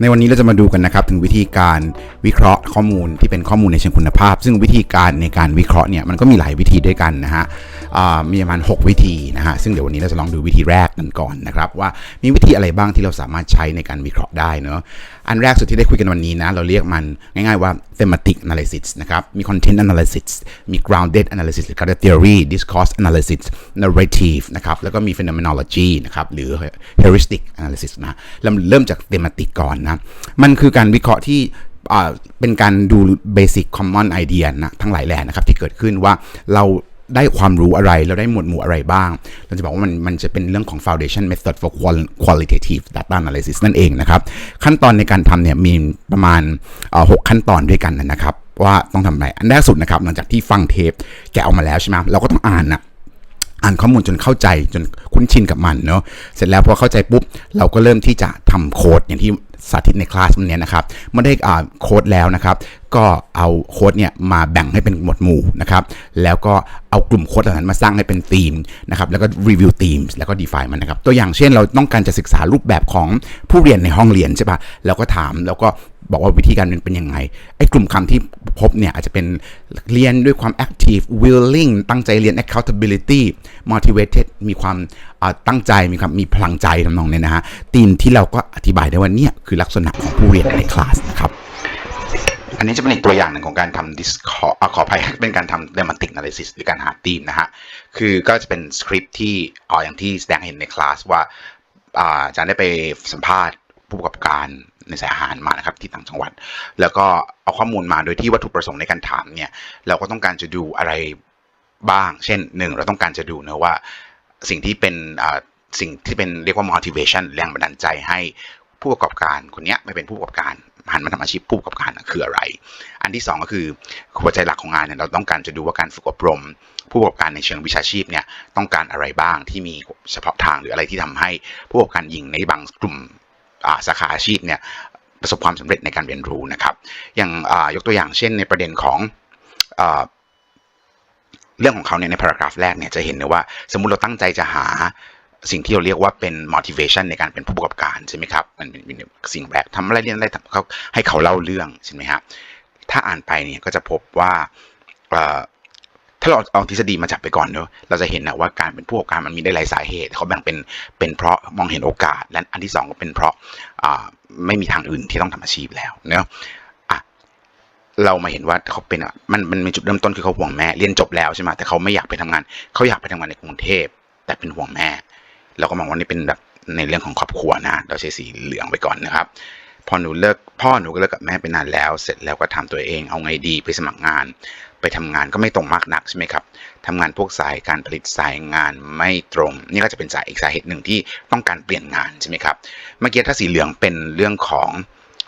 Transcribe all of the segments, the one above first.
ในวันนี้เราจะมาดูกันนะครับถึงวิธีการวิเคราะห์ข้อมูลที่เป็นข้อมูลในเชิงคุณภาพ ซึ่งวิธีการในการวิเคราะห์เนี่ยมันก็มีหลายวิธีด้วยกันนะฮะ มีประมาณ 6 วิธีนะฮะซึ่งเดี๋ยววันนี้เราจะลองดูวิธีแรกกันก่อนนะครับว่ามีวิธีอะไรบ้างที่เราสามารถใช้ในการวิเคราะห์ได้เนอะอันแรกสุดที่ได้คุยกันวันนี้นะเราเรียกมันง่ายๆว่า thematic analysis นะครับมี content analysis มี grounded analysis หรือ theory discourse analysis narrative นะครับแล้วก็มี phenomenology นะครับหรือ heuristic analysis นะเริ่มเริ่มจาก thematic ก่อนนะมันคือการวิเคราะห์ที่เป็นการดู basic common idea นะทั้งหลายแหล่นะครับที่เกิดขึ้นว่าเรา ได้ความรู้อะไร เราได้หมวดหมู่อะไรบ้าง เราจะบอกว่ามันมันจะเป็นเรื่องของ foundation method for qualitative data analysis นั่นเองนะครับ ขั้นตอนในการทำเนี่ยมีประมาณหกขั้นตอนด้วยกันนะครับ ว่าต้องทำอะไร อันแรกสุดนะครับ หลังจากที่ฟังเทปแกะออกมาแล้วใช่ไหมเราก็ต้องอ่านนะอ่านข้อมูลจนเข้าใจจนคุ้นชินกับมันเนาะเสร็จแล้วพอเข้าใจปุ๊บ เราก็เริ่มที่จะทำโค้ดอย่างที่สาธิตในคลาสวันนี้นะครับเมื่อได้อ่าโค้ดแล้วนะครับ ก็เอาโค้ดเนี่ยมาแบ่งให้เป็นหมวดหมู่นะครับ แล้วก็เอากลุ่มโค้ดเหล่านั้นมาสร้างให้เป็นธีมนะครับ แล้วก็รีวิวธีมแล้วก็ define มันนะครับ ตัวอย่างเช่นเราต้องการจะศึกษารูปแบบของผู้เรียนในห้องเรียนใช่ปะเราก็ถามแล้วก็บอกว่าวิธีการเรียนเป็นยังไง ไอ้กลุ่มคำที่พบเนี่ยอาจจะเป็นเรียนด้วยความ active willing ตั้งใจเรียน accountability motivated มีความตั้งใจมีความมีพลังใจทำนองเนี้นะฮะธีมที่เราก็อธิบายได้ว่าเนี่ยคือลักษณะของผู้เรียนในคลาสนะครับ นนี้จะเป็นอีกตัวอย่างหนึ่งของการทำ discourse อะขออภัยเป็นการทำ thematic analysis หรือการหาธีมนะฮะ คือก็จะเป็นสคริปต์ที่อ่าอย่างที่แสดงเห็นในคลาสว่าอาจารย์ได้ไปสัมภาษณ์ผู้ประกอบการในสายอาหารมานะครับที่ต่างจังหวัด แล้วก็เอาข้อมูลมาโดยที่วัตถุประสงค์ในการถามเนี่ย เราก็ต้องการจะดูอะไรบ้าง เช่นหนึ่งเราต้องการจะดูนะว่าสิ่งที่เป็นสิ่งที่เป็นเรียกว่า motivation แรงบันดาลใจให้ผู้ประกอบการคนนี้ไม่เป็นผู้ประกอบการ หันมาทำอาชีพผู้ประกอบการคืออะไร อันที่สองก็คือหัวใจหลักของงานเนี่ยเราต้องการจะดูว่าการฝึกอบรม ผู้ประกอบการในเชิงวิชาชีพเนี่ยต้องการอะไรบ้างที่มีเฉพาะทางหรืออะไรที่ทำให้ผู้ประกอบการหญิงในบางกลุ่มาสาขาอาชีพเนี่ยประสบความสำเร็จในการเรียนรู้นะครับ อย่างายกตัวอย่างเช่นในประเด็นของอ่าเรื่องของเขาเนี่ยใน paragraph แรกเนี่ยจะเห็นเลยว่า สมมุติเราตั้งใจจะหา สิ่งที่เราเรียกว่าเป็น motivation ในการเป็นผู้ประกอบการใช่ไหมครับ มันเป็นสิ่งแรกทำอะไรเรียนอะไรเขาให้เขาเล่าเรื่องใช่ไหมครับถ้าอ่านไปเนี่ยก็จะพบว่าถ้าเราเอาทฤษฎีมาจับไปก่อนเนอะเราจะเห็นนะว่าการเป็นผู้ประกอบการมันมีได้หลายสาเหตุ เขาแบ่งเป็นเป็นเพราะมองเห็นโอกาส และอันที่สองก็เป็นเพราะไม่มีทางอื่นที่ต้องทำอาชีพแล้วเนอะเรามาเห็นว่าเขาเป็นอะมันมันมีจุดเริ่มต้นคือเขาห่วงแม่เรียนจบแล้วใช่ไหมแต่เขาไม่อยากไปทำงาน เขาอยากไปทำงานในกรุงเทพแต่เป็นห่วงแม่ เราก็มองว่านี่เป็นแบบในเรื่องของครอบครัวนะ เราใช้สีเหลืองไปก่อนนะครับ พอหนูเลิกพ่อหนูก็เลิกกับแม่ไปนานแล้ว เสร็จแล้วก็ถามตัวเองเอาไงดีไปสมัครงาน ไปทำงานก็ไม่ตรงมากนักใช่ไหมครับทำงานพวกสายการผลิตสายงานไม่ตรง นี่ก็จะเป็นสายอีกสาเหตุหนึ่งที่ต้องการเปลี่ยนงานใช่ไหมครับ เมื่อกี้ถ้าสีเหลืองเป็นเรื่องของ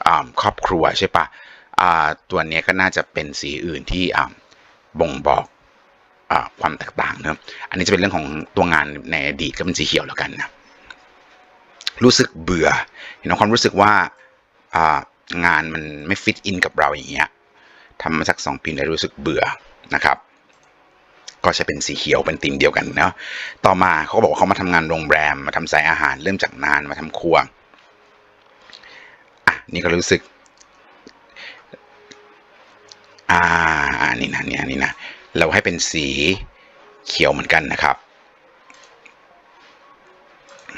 อครอบครัวใช่ปะอ่าตัวนี้ก็น่าจะเป็นสีอื่นที่บ่งบอก ความแตกต่างเนอะอันนี้จะเป็นเรื่องของตัวงานในอดีตก็เป็นสีเขียวแล้วกันนะรู้สึกเบื่อเห็นความรู้สึกว่างานมันไม่ฟิตอินกับเราอย่างเงี้ยทำมาสักสองปีแล้วรู้สึกเบื่อนะครับก็จะเป็นสีเขียวเป็นธีมเดียวกันเนาะต่อมาเขาก็บอกว่าเขามาทำงานโรงแรมมาทำสายอาหารเริ่มจากนานมาทำครัวอะนี่ก็รู้สึกอ่านี่นะนี่นี่นะ เราให้เป็นสีเขียวเหมือนกันนะครับ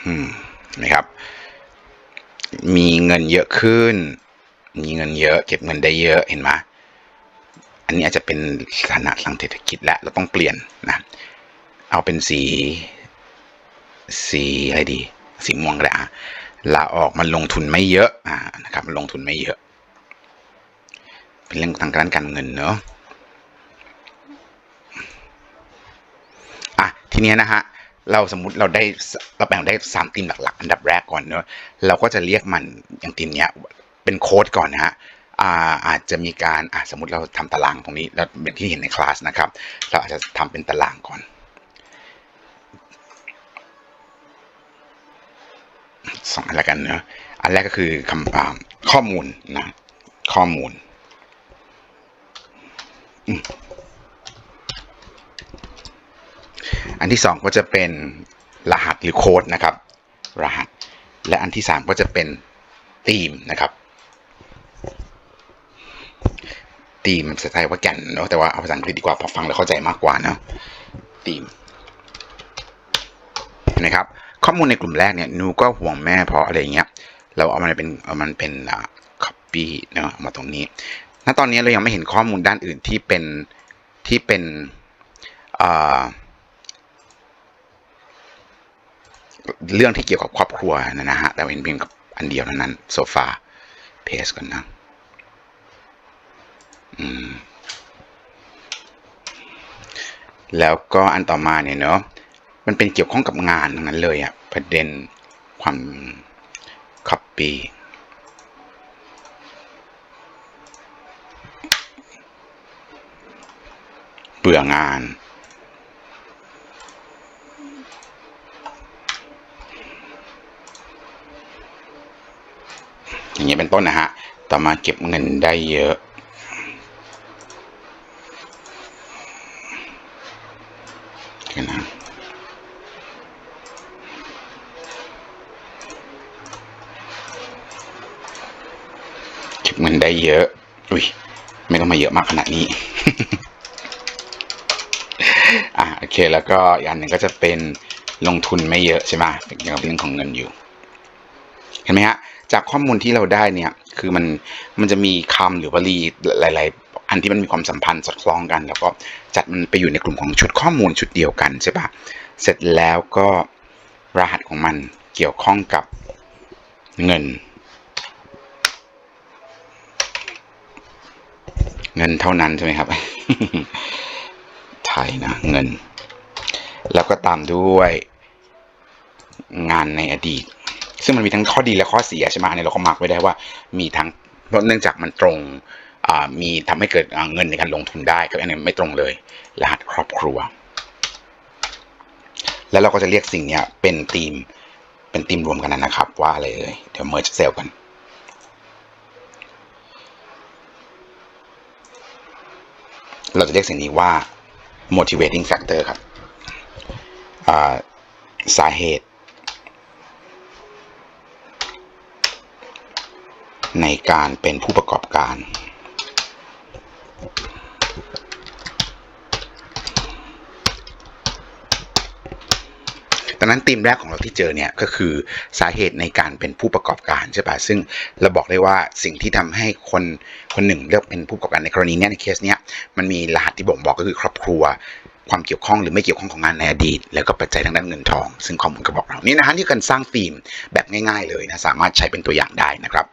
อืมนะครับ มีเงินเยอะขึ้น มีเงินเยอะเก็บเงินได้เยอะเห็นไหมอันนี้อาจจะเป็นสถานะทางเศรษฐกิจและเราต้องเปลี่ยนนะ เอาเป็นสี สีอะไรดี สีม่วงก็ได้อะลาออกมันลงทุนไม่เยอะอ่านะครับ มันลงทุนไม่เยอะ เป็นเรื่องทางการการเงินเนอะอะ ทีเนี้ยนะฮะเราสมมติเราได้เราแบ่งได้สามธีมหลัก ๆ อันดับแรกก่อนเนอะเราก็จะเรียกมันอย่างธีมเนี้ยเป็นโค้ดก่อนนะฮะอาอาจจะมีการอะสมมติเราทำตารางตรงนี้แล้วเป็นที่เห็นในคลาสนะครับ เราอาจจะทำเป็นตารางก่อน สองอันละกันเนอะอันแรกก็คือคำาข้อมูลนะข้อมูล อันที่ 2 ก็จะเป็นรหัสหรือโค้ดนะครับ รหัส และอันที่ 3 ก็จะเป็นธีมนะครับธีมภาษาไทยว่าแก่นเนาะแต่ว่าเอาภาษาอังกฤษดีกว่าพอฟังแล้วเข้าใจมากกว่านะธีมนะครับ ข้อมูลในกลุ่มแรกเนี่ยนูก็ห่วงแม่เพราะอะไรเงี้ย เราเอามันเป็นเอามันเป็นอ่า copy เนาะมาตรงนี้ณตอนนี้เรายังไม่เห็นข้อมูลด้านอื่นที่เป็นที่เป็นอ่า เรื่องที่เกี่ยวกับครอบครัวนะนะฮะแต่เห็นเพียงกับอันเดียวเท่านั้นโซฟาเพสก่อนนะอืมแล้วก็อันต่อมาเนี่ยเนาะมันเป็นเกี่ยวข้องกับงานทั้งนั้นเลยอะประเด็นความ copy เบื่องาน อย่างเงี้ยเป็นต้นนะฮะ ต่อมาเก็บเงินได้เยอะเดี๋ยวนะเก็บเงินได้เยอะ อุ้ย ไม่ต้องมาเยอะมากขนาดนี้ อะโอเค แล้วก็อีกอันหนึ่งก็จะเป็นลงทุนไม่เยอะใช่ไหมเป็นเรื่องของเงินอยู่ เห็นไหมฮะ จากข้อมูลที่เราได้เนี่ยคือมันมันจะมีคำหรือวลีหลาย ๆ อันที่มันมีความสัมพันธ์สอดคล้องกัน แล้วก็จัดมันไปอยู่ในกลุ่มของชุดข้อมูลชุดเดียวกันใช่ปะเสร็จแล้วก็รหัสของมันเกี่ยวข้องกับเงิน เงินเท่านั้นใช่ไหมครับไทยนะเงิน แล้วก็ตามด้วยงานในอดีต ซึ่งมันมีทั้งข้อดีและข้อเสียใช่ไหมอันนี้เราก็มาร์กไว้ได้ว่ามีทั้งเพราะเนื่องจากมันตรงมีทำให้เกิดเงินในการลงทุนได้กับอันนี้ไม่ตรงเลยรหัสครอบครัว แล้วเราก็จะเรียกสิ่งนี้เป็นทีมเป็นทีมรวมกันนะครับ ว่าอะไรเอ่ยเดี๋ยวเม r ร์เซลกันเราจะเรียกสิ่งนี้ว่า motivating factor ครับสาเหตุ ในการเป็นผู้ประกอบการ ดังนั้นธีมแรกของเราที่เจอเนี่ยก็คือสาเหตุในการเป็นผู้ประกอบการใช่ปะซึ่งเราบอกได้ว่าสิ่งที่ทำให้คนคนหนึ่งเลือกเป็นผู้ประกอบการในกรณีเนี้ยในเคสเนี้ยมันมีรหัสที่บ่งบอกก็คือครอบครัวความเกี่ยวข้องหรือไม่เกี่ยวข้องของงานในอดีต แล้วก็ปัจจัยทางด้านเงินทอง ซึ่งข้อมูลก็บอกเรานี่นะฮะที่การสร้างฟิล์มแบบง่ายๆเลยนะสามารถใช้เป็นตัวอย่างได้นะครับ